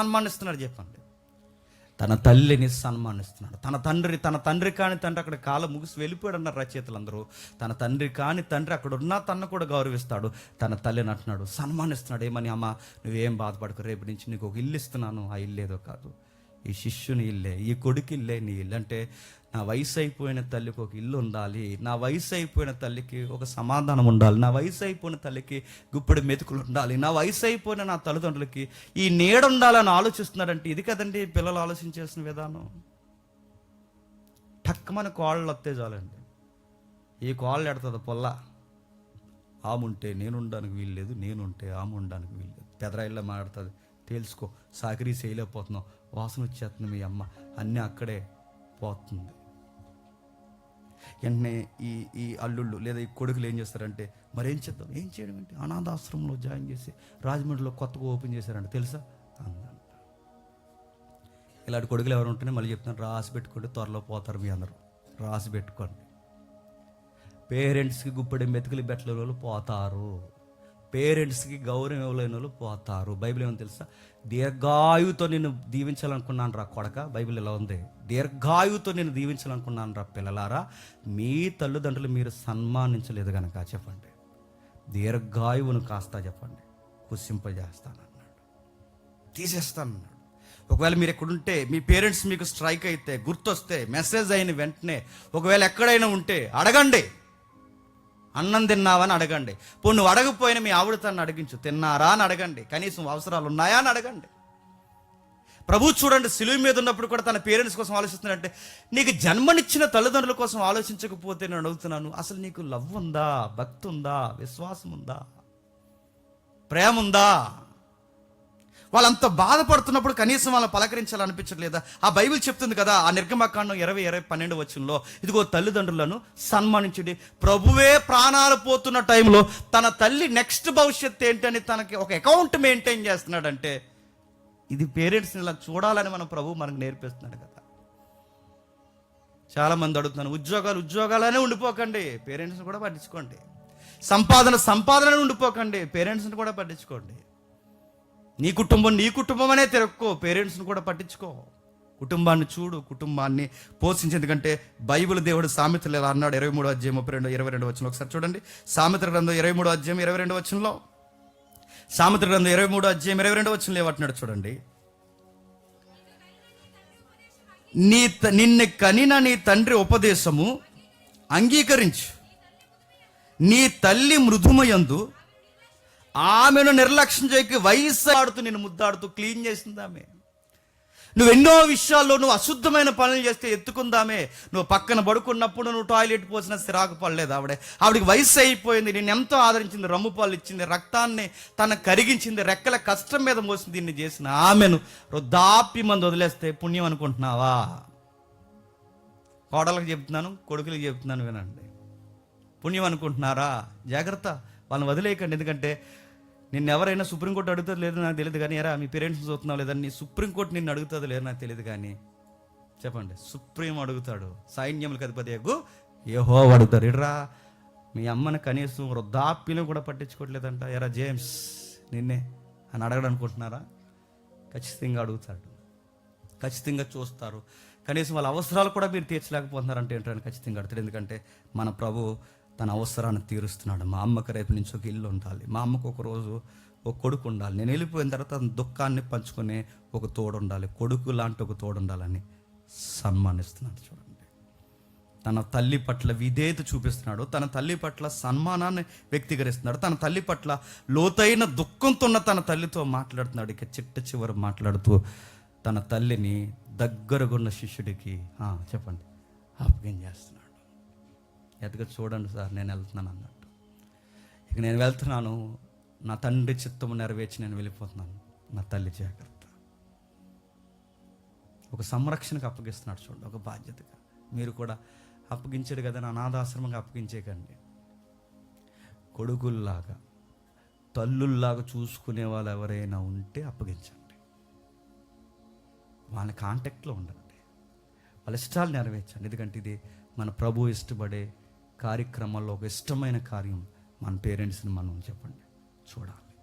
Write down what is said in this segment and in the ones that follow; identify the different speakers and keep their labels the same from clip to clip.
Speaker 1: సన్మానిస్తున్నాడు చెప్పండి. తన తల్లిని సన్మానిస్తున్నాడు. తన తండ్రి తన తండ్రి కాని తండ్రి అక్కడ కాలం ముగిసి వెళ్ళిపోయాడు అన్నారు రచయితలు అందరూ తన తండ్రి కాని తండ్రి అక్కడ ఉన్నా తన్ను కూడా గౌరవిస్తాడు. తన తల్లిని అంటున్నాడు సన్మానిస్తున్నాడు. ఏమని అమ్మ? నువ్వేం బాధపడకు. రేపు నుంచి నీకు ఒక ఇల్లు ఇస్తున్నాను. ఆ ఇల్లు ఏదో కాదు. ఈ శిష్యుని ఇల్లే ఈ కొడుకు ఇల్లే నీ ఇల్లు. అంటే నా వయసు అయిపోయిన తల్లికి ఒక ఇల్లు ఉండాలి నా వయసు అయిపోయిన తల్లికి ఒక సమాధానం ఉండాలి నా వయసు అయిపోయిన తల్లికి గుప్పెడు మెతుకులు ఉండాలి నా వయసు అయిపోయిన నా తల్లిదండ్రులకి ఈ నీడ ఉండాలని ఆలోచిస్తున్నాడంటే ఇది కదండి పిల్లలు ఆలోచించేసిన విధానం. టక్కమని కోళ్ళు వస్తే చాలండి. ఈ కోళ్ళు ఎడుతుంది పొల్ల. ఆముంటే నేను ఉండడానికి వీల్లేదు నేను ఉంటే ఆమె ఉండడానికి వీల్లేదు. పెదరాయిల్లో మాట్లాడుతుంది. తేల్చుకో. సాకరీ చేయలేకపోతున్నావు. వాసన వచ్చేస్తుంది మీ అమ్మ. అన్నీ అక్కడే పోతుంది. వెంటనే ఈ ఈ అల్లుళ్ళు లేదా ఈ కొడుకులు ఏం చేస్తారంటే మరేం చేద్దాం? ఏం చేయడం ఏంటి? అనాథాశ్రమంలో జాయిన్ చేసి రాజమండ్రిలో కొత్తగా ఓపెన్ చేశారంట. తెలుసా? అందంట. ఇలాంటి కొడుకులు ఎవరు ఉంటేనే మళ్ళీ చెప్తున్నాను రాసి పెట్టుకోండి త్వరలో పోతారు మీ అందరూ. రాసి పెట్టుకోండి. పేరెంట్స్కి గుప్పడి మెతుకులు బెట్టల పోతారు. పేరెంట్స్కి గౌరవం ఇవ్వలేని వాళ్ళు పోతారు. బైబిల్ ఏమో తెలుసా? దీర్ఘాయువుతో నేను దీవించాలనుకున్నాను రా కొడక. బైబిల్ ఇలా ఉంది? దీర్ఘాయువుతో నేను దీవించాలనుకున్నాను రా పిల్లలారా. మీ తల్లిదండ్రులు మీరు సన్మానించలేదు కనుక చెప్పండి. దీర్ఘాయువును కాస్త చెప్పండి. కుసింపజేస్తానన్నాడు. తీసేస్తానన్నాడు. ఒకవేళ మీరు ఎక్కడుంటే మీ పేరెంట్స్ మీకు స్ట్రైక్ అయితే గుర్తొస్తే మెసేజ్ అయిన వెంటనే ఒకవేళ ఎక్కడైనా ఉంటే అడగండి. అన్నం తిన్నావని అడగండి. పో నువ్వు అడగపోయినా మీ ఆవిడ తను అడిగించు. తిన్నారా అని అడగండి. కనీసం అవసరాలు ఉన్నాయా అని అడగండి. ప్రభు చూడండి సిలువు మీద ఉన్నప్పుడు కూడా తన పేరెంట్స్ కోసం ఆలోచిస్తున్నాడంటే నీకు జన్మనిచ్చిన తల్లిదండ్రుల కోసం ఆలోచించకపోతే నేను అడుగుతున్నాను అసలు నీకు లవ్ ఉందా? భక్తి ఉందా? విశ్వాసం ఉందా? ప్రేమ ఉందా? వాళ్ళంత బాధపడుతున్నప్పుడు కనీసం వాళ్ళని పలకరించాలనిపించట్లేదా? ఆ బైబిల్ చెప్తుంది కదా ఆ నిర్గమకాండం ఇరవై ఇరవై పన్నెండు వచ్చంలో ఇదిగో తల్లిదండ్రులను సన్మానించండి. ప్రభువే ప్రాణాలు పోతున్న టైంలో తన తల్లి నెక్స్ట్ భవిష్యత్తు ఏంటని తనకి ఒక అకౌంట్ మెయింటైన్ చేస్తున్నాడంటే ఇది పేరెంట్స్ని ఇలా చూడాలని మన ప్రభు మనకు నేర్పిస్తున్నాడు కదా. చాలా మంది అడుగుతున్నాను ఉద్యోగాలు ఉద్యోగాలనే ఉండిపోకండి పేరెంట్స్ని కూడా పట్టించుకోండి. సంపాదన సంపాదనను ఉండిపోకండి పేరెంట్స్ని కూడా పట్టించుకోండి. నీ కుటుంబం నీ కుటుంబం అనే తిరక్కో. పేరెంట్స్ని కూడా పట్టించుకో. కుటుంబాన్ని చూడు కుటుంబాన్ని పోషించి. ఎందుకంటే బైబిల్ దేవుడు సామెతలు ఎలా అన్నాడు? ఇరవై మూడు అధ్యాయం ముప్పై రెండు ఇరవై రెండు వచ్చిన ఒకసారి చూడండి. సామెత గ్రంథం ఇరవై మూడు అధ్యాయం ఇరవై రెండు వచ్చంలో సామెత గ్రంథం ఇరవై మూడు అధ్యాయం ఇరవై రెండు వచ్చిన ఏమంటున్నాడు చూడండి. నీ నిన్ను కనిన నీ తండ్రి ఉపదేశము అంగీకరించు. నీ తల్లి మృదుమయందు ఆమెను నిర్లక్ష్యం చేయక వయసు ఆడుతూ నేను ముద్దాడుతూ క్లీన్ చేసింది ఆమె నువ్వు ఎన్నో విషయాల్లో నువ్వు అశుద్ధమైన పనులు చేస్తే ఎత్తుకుందామే. నువ్వు పక్కన పడుకున్నప్పుడు నువ్వు టాయిలెట్ పోసిన సిరాకు పడలేదు ఆవిడే. ఆవిడకి వయసు అయిపోయింది నేను ఎంతో ఆదరించింది రమ్ము పాలు ఇచ్చింది రక్తాన్ని తన కరిగించింది రెక్కల కష్టం మీద మోసింది దీన్ని చేసిన ఆమెను. వృద్ధాప్య మంది వదిలేస్తే పుణ్యం అనుకుంటున్నావా? కోడలకు చెప్తున్నాను కొడుకులకు చెప్తున్నాను వినండి. పుణ్యం అనుకుంటున్నారా? జాగ్రత్త వాళ్ళని వదిలేయకండి. ఎందుకంటే నిన్ను ఎవరైనా సుప్రీంకోర్టు అడుగుతుంది లేదో నాకు తెలియదు కానీ ఎరా మీ పేరెంట్స్ చూస్తున్నావు లేదని సుప్రీంకోర్టు నిన్ను అడుగుతుంది లేదో నాకు తెలియదు కానీ చెప్పండి. సుప్రీం అడుగుతాడు. సైన్యములకు అధిపతి ఎగ్గు ఏహో అడుగుతారు ఇడ్రా మీ అమ్మని కనీసం వృద్ధాప్యం కూడా పట్టించుకోవట్లేదంట. ఎరా జేమ్స్ నిన్నే అని అడగడం అనుకుంటున్నారా ఖచ్చితంగా అడుగుతాడు. ఖచ్చితంగా చూస్తారు. కనీసం వాళ్ళ అవసరాలు కూడా మీరు తీర్చలేకపోతున్నారంటే ఏంటని ఖచ్చితంగా అడుగుతాడు. ఎందుకంటే మన ప్రభు తన అవసరాన్ని తీరుస్తున్నాడు. మా అమ్మకి రేపు నుంచి ఒక ఇల్లు ఉండాలి. మా అమ్మకు ఒక రోజు ఒక కొడుకు ఉండాలి. నేను వెళ్ళిపోయిన తర్వాత తన దుఃఖాన్ని పంచుకునే ఒక తోడు ఉండాలి. కొడుకు లాంటి ఒక తోడు ఉండాలని సన్మానిస్తున్నాడు చూడండి. తన తల్లి పట్ల విధేయత చూపిస్తున్నాడు. తన తల్లి పట్ల సన్మానాన్ని వ్యక్తీకరిస్తున్నాడు. తన తల్లి పట్ల లోతైన దుఃఖంతో ఉన్న తన తల్లితో మాట్లాడుతున్నాడు. ఇక చిట్ట చివరి మాట్లాడుతూ తన తల్లిని దగ్గరగున్న శిష్యుడికి చెప్పండి. అప్పగం చేస్తున్నాడు. ఎదుగా చూడండి సార్ నేను వెళ్తున్నాను అన్నట్టు. ఇక నేను వెళ్తున్నాను నా తండ్రి చిత్తము నెరవేర్చి నేను వెళ్ళిపోతున్నాను. నా తల్లి జాగ్రత్త. ఒక సంరక్షణకు అప్పగిస్తున్నాడు చూడండి ఒక బాధ్యతగా. మీరు కూడా అప్పగించాడు కదా నా అనాథాశ్రమంగా అప్పగించేకండి. కొడుకుల్లాగా తల్లుల్లాగా చూసుకునే వాళ్ళు ఎవరైనా ఉంటే అప్పగించండి. వాళ్ళ కాంటాక్ట్లో ఉండండి. వాళ్ళ ఇష్టాలు నెరవేర్చండి. ఎందుకంటే ఇది మన ప్రభు ఇష్టపడే కార్యక్రమాల్లో ఒక ఇష్టమైన కార్యం మన పేరెంట్స్ని మనం చెప్పండి. చూడాలి.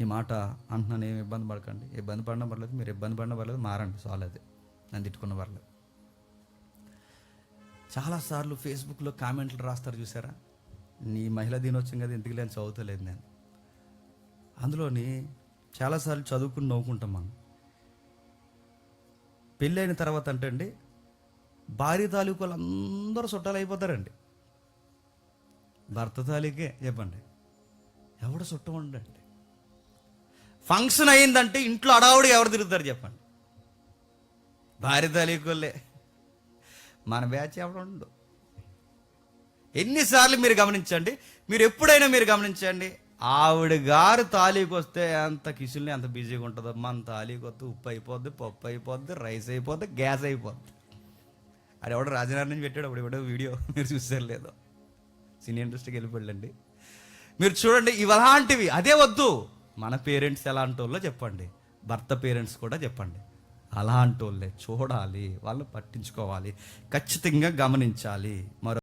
Speaker 1: ఈ మాట అంటున్నాను ఏమి ఇబ్బంది పడకండి. ఇబ్బంది పడినా పర్లేదు మీరు ఇబ్బంది పడినా పర్లేదు మారండి చాలు అది. నన్ను తిట్టుకున్న పర్లేదు. చాలాసార్లు ఫేస్బుక్లో కామెంట్లు రాస్తారు చూసారా? నీ మహిళా దినోత్సవం కదా ఎందుకు లేని చదువుతలేదు నేను. అందులోని చాలాసార్లు చదువుకుని నవ్వుకుంటాం మనం. పెళ్ళైన తర్వాత అంటే అండి భార్య తాలూకు వాళ్ళు అందరూ చుట్టాలు అయిపోతారండి. భర్త తాలూకే చెప్పండి. ఎవడు చుట్టం ఉండండి. ఫంక్షన్ అయిందంటే ఇంట్లో అడావుడు ఎవరు తిరుగుతారు చెప్పండి. భార్య తాలూకులే మన బ్యాచ్ ఎవడు ఉండు ఎన్నిసార్లు మీరు గమనించండి మీరు ఎప్పుడైనా మీరు గమనించండి ఆవిడ గారు తాలీకి వస్తే ఎంత కిషుల్ని ఎంత బిజీగా ఉంటుందో మన తాలీకి వస్తే ఉప్పు అయిపోద్ది పప్పు అయిపోద్ది రైస్ అయిపోద్ది గ్యాస్ అయిపోద్ది. అది ఎవడో రాజనారాయణ నుంచి పెట్టాడు అప్పుడు ఎవడో వీడియో మీరు చూసారు లేదో. సినీ ఇండస్ట్రీకి వెళ్ళిపోళ్ళండి మీరు చూడండి ఇవలాంటివి అదే వద్దు. మన పేరెంట్స్ ఎలాంటి వాళ్ళో చెప్పండి. భర్త పేరెంట్స్ కూడా చెప్పండి. అలాంటి వాళ్ళే చూడాలి వాళ్ళు పట్టించుకోవాలి. ఖచ్చితంగా గమనించాలి. మరో